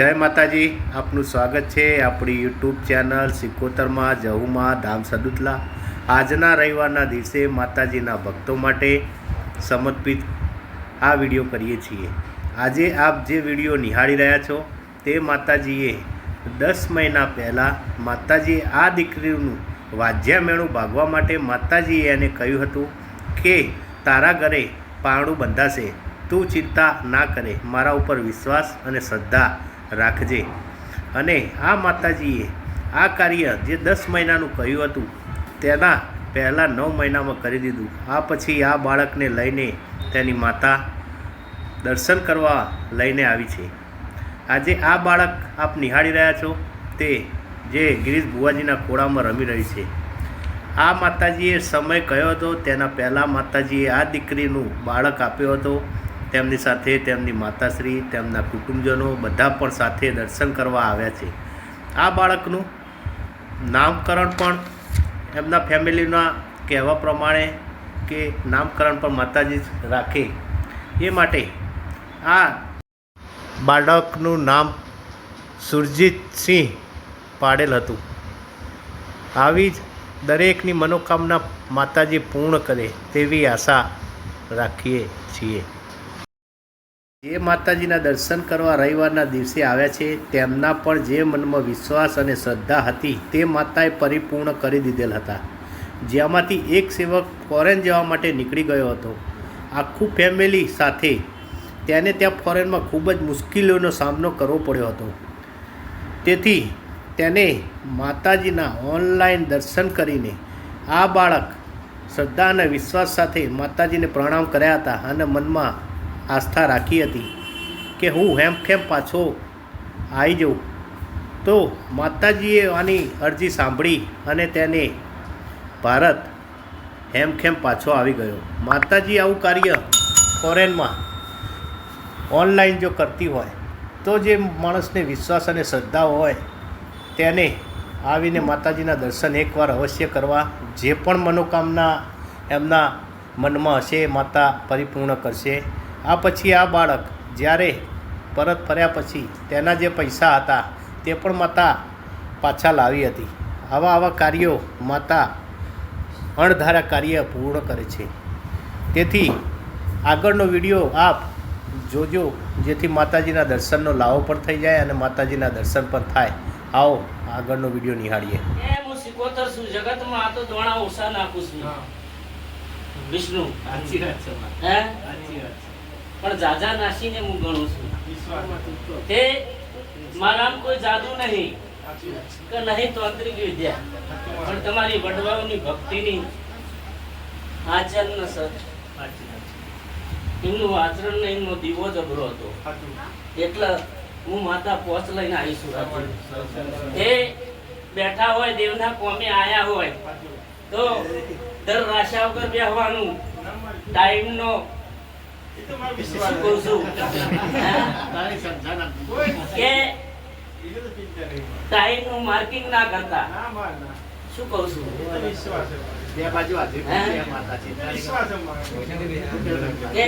જય માતાજી, આપનું સ્વાગત છે આપણી યુટ્યુબ ચેનલ સિકોતરમાં, જહુમાં, ધામ સદુતલા. આજના રવિવારના દિવસે માતાજીના ભક્તો માટે સમર્પિત આ વીડિયો કરીએ છીએ. આજે આપ જે વીડિયો નિહાળી રહ્યા છો, તે માતાજીએ દસ મહિના પહેલાં માતાજીએ આ દીકરીનું વાજ્યા મેળું ભાગવા માટે માતાજીએ એને કહ્યું હતું કે, તારા ઘરે પારણું બંધાશે. તું ચિંતા ના કરે. મારા ઉપર વિશ્વાસ અને શ્રદ્ધા રાખજે. અને આ માતાજીએ આ કાર્ય જે દસ મહિનાનું કહ્યું હતું, તેના પહેલાં નવ મહિનામાં કરી દીધું. આ પછી આ બાળકને લઈને તેની માતા દર્શન કરવા લઈને આવી છે. આજે આ બાળક આપ નિહાળી રહ્યા છો તે જે ગિરીશ ભુવાજીના ખોળામાં રમી રહી છે. આ માતાજીએ સમય કયો હતો? તેના પહેલાં માતાજીએ આ દીકરીનું બાળક આપ્યો હતો. તેમની સાથે તેમની માતાશ્રી, તેમના કુટુંબજનો બધા પણ સાથે દર્શન કરવા આવ્યા છે. આ બાળકનું નામકરણ પણ એમના ફેમિલીના કહેવા પ્રમાણે કે નામકરણ પણ માતાજી રાખે. એ માટે આ બાળકનું નામ સુરજીતસિંહ પાડેલ હતું. આવી જ દરેકની મનોકામના માતાજી પૂર્ણ કરે તેવી આશા રાખીએ છીએ. જે માતાજીના દર્શન કરવા રવિવારના દિવસે આવ્યા છે, તેમના પણ જે મનમાં વિશ્વાસ અને શ્રદ્ધા હતી, તે માતાએ પરિપૂર્ણ કરી દીધેલ હતા. જેમાંથી એક સેવક ફોરેન જવા માટે નીકળી ગયો હતો. આખું ફેમિલી સાથે તેને ત્યાં ફોરેનમાં ખૂબ જ મુશ્કેલીઓનો સામનો કરવો પડ્યો હતો. તેથી તેને માતાજીના ઓનલાઈન દર્શન કરીને આ બાળક શ્રદ્ધા અને વિશ્વાસ સાથે માતાજીને પ્રણામ કર્યા હતા અને મનમાં આસ્થા રાખી હતી કે હું હેમખેમ પાછો આવી જાઉં. તો માતાજીએ આની અરજી સાંભળી અને તેને ભારત હેમખેમ પાછો આવી ગયો. માતાજી આવું કાર્ય ફોરેનમાં ઓનલાઈન જો કરતી હોય, તો જે માણસને વિશ્વાસ અને શ્રદ્ધા હોય, તેને આવીને માતાજીના દર્શન એકવાર અવશ્ય કરવા, જે પણ મનોકામના એમના મનમાં હશે માતા પરિપૂર્ણ કરશે. આ પછી આ બાળક જ્યારે પરત ફર્યા પછી તેના જે પૈસા હતા તે પણ માતા પાછા લાવી હતી. આવા આવા કાર્યો માતા અણધારા કાર્ય પૂર્ણ કરે છે. તેથી આગળનો વીડિયો આપ જોજો જેથી માતાજીના દર્શનનો લાવો પણ થઈ જાય અને માતાજીના દર્શન પણ થાય. આવો આગળનો વીડિયો નિહાળીએ. હું સિકોતર છું જગતમાં આ તો દોણા ઓછા નાખું છું. વિષ્ણુ. સાચી વાત છે હે? સાચી વાત પણ જાજા નાસીને હું ગણું છું. તે મારામાં કોઈ જાદુ નહીં. કે નહીં તાંત્રિક વિદ્યા પણ તમારી વડવાઓની ભક્તિની આચરણ સર. એમનું આચરણ ને એમનો દીવો જબરો હતો. એટલે હું માતા પોચ લઈને આવી છું. એ બેઠા હોય દેવના કોમે આયા હોય તો દર રાશા વગર બેહવાનું ટાઈમનો માર્કિંગ ના કરતા શું કહું છું બે બાજુ હાજરી હે?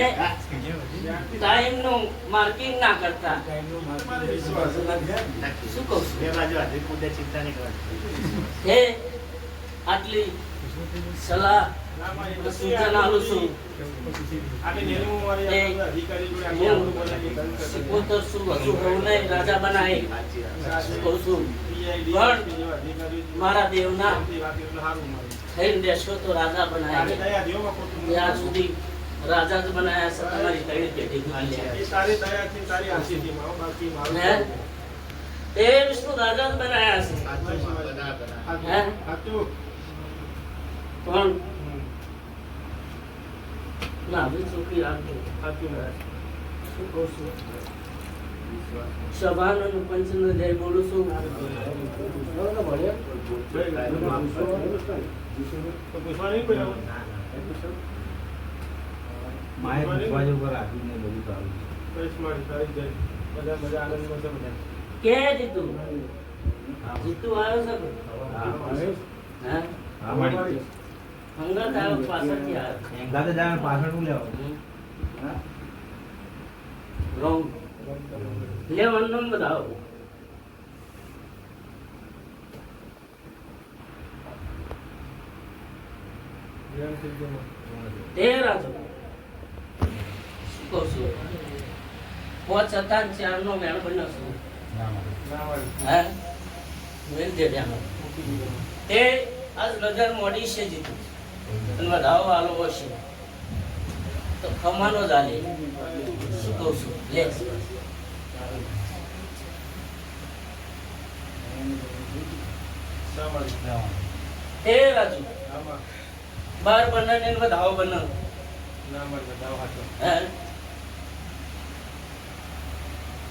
છે માર્કિંગ ના કરતા શું કહું છું બે બાજુ ચિંતા નહીં કરવાની આટલી સલાહ સૂચન આલું છું સિકોતર છું હજુ બહુને રાજા બનાવી શું કહું છું મારા દેવના થઈને દેશો તો રાજા બનાવી ત્યાં સુધી રાજા જ બનાયા છે તમારી કઈ પેઢી હે એ વિષ્ણુ રાજા જ બનાયા છે હે પણ ના હવે ચોખ્ખી શું કહું છું સભાન અને જય બોલું છું માએ પૂછવા જેવું પર બધું ચાલુ કે જીતુ જીતુ આવ્યો છે કે? હે હા મારી હંગાત આવ્યો પાછળથી આવ્યો એંગા તો જાણે પાછળ હું? લેવા રોંગ લે અન્નમ બતાવો તે રાજુ શું કહું છું? પોચ હતા ને ચારનો વેણ બન્યો છું. હે? વેલ દે તે આજ નજર મોડી છે જીતું. બાર બને ને વધાવો બને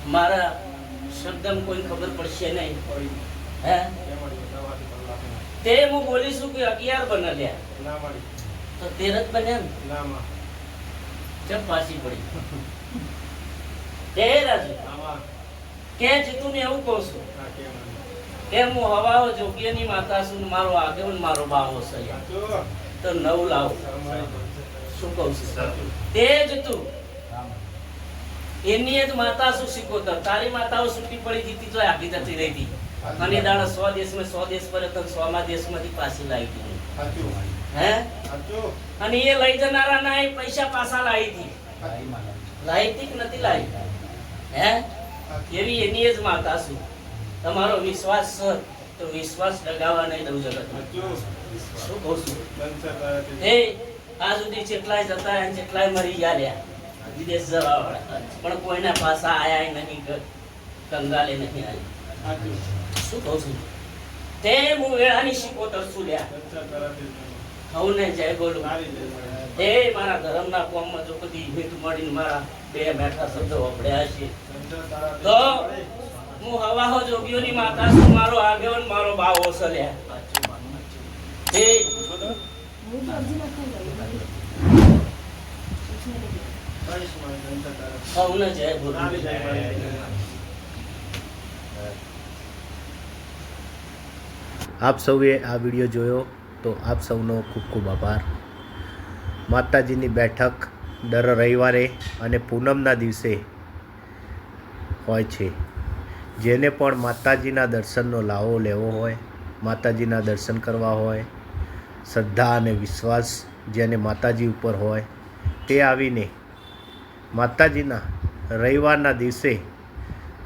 મારા શબ્દ કોઈ ખબર પડશે નહીં. હે? તે હું બોલીશું કે અગિયાર બને લ્યા. તો તેર જ બન્યા ને ચમ પાછી પડી. તે રાજુ કે જીતું ને એવું કહું છું. કે હું હવાઓ જોગ્યની માતા છું ને મારો આગેવન મારો બાવો છે. તો નવ લાવો. શું કહું છું? તે જ તું. એની જ માતા શું શીખોતર તારી માતાઓ છૂટી પડી જીતી તો આપી જતી રહી હતી. અને દાણા સો દેશમાં સો દેશ પર હતો સો માં દેશમાંથી પાછી લાવી હતી હે? અને એ લઈ જનારા ના એ પૈસા પાછા લાવી હતી. લાવી હતી કે નથી લાવી? હે? એવી એની જ માતા શું તમારો વિશ્વાસ તો વિશ્વાસ ડગાવા નહીં દઉં જગત શું કહું છું? એ આ સુધી જેટલાય જતા એમ જેટલાય મરી ગયા રહ્યા. વિદેશ જવા વાળા. પણ કોઈના પાસા આયા નહીં કંગાલે નહીં આવી શું કહું છું? તે હું વેળાની શીખો તરસું લ્યા. હું ને જય બોલું. એ મારા ધર્મના કોમમાં જો કદી હિત મળીને મારા બે મેઠા શબ્દો વપડ્યા છે. તો હું હવાહો જોગીઓની માતા છું મારો આગેવન મારો બાવો છે લ્યા. એ આપ સૌએ આ વીડિયો જોયો તો આપ સૌનો ખૂબ ખૂબ આભાર. માતાજીની બેઠક દર રવિવારે અને પૂનમના દિવસે હોય છે. જેને પણ માતાજીના દર્શનનો લાવો લેવો હોય માતાજીના દર્શન કરવા હોય શ્રદ્ધા અને વિશ્વાસ જેને માતાજી ઉપર હોય તે આવીને માતાજીના રવિવારના દિવસે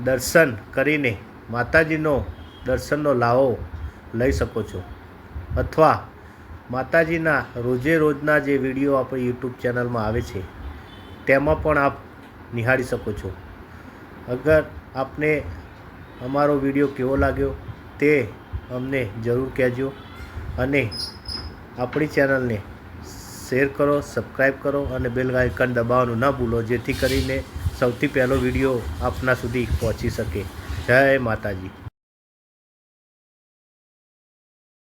દર્શન કરીને માતાજીનો દર્શનનો લાવો લઈ શકો છો. અથવા માતાજીના રોજે રોજના જે વીડિયો આપણી યુટ્યુબ ચેનલમાં આવે છે, તેમાં પણ આપ નિહાળી શકો છો. અગર આપને અમારો વીડિયો કેવો લાગ્યો તે અમને જરૂર કહેજો અને આપણી ચેનલને શેર કરો સબસ્ક્રાઈબ કરો અને બેલ આઇકન દબાવવાનું ન ભૂલો, જેથી કરીને સૌથી પહેલો વીડિયો આપના સુધી પહોંચી શકે. જય માતાજી.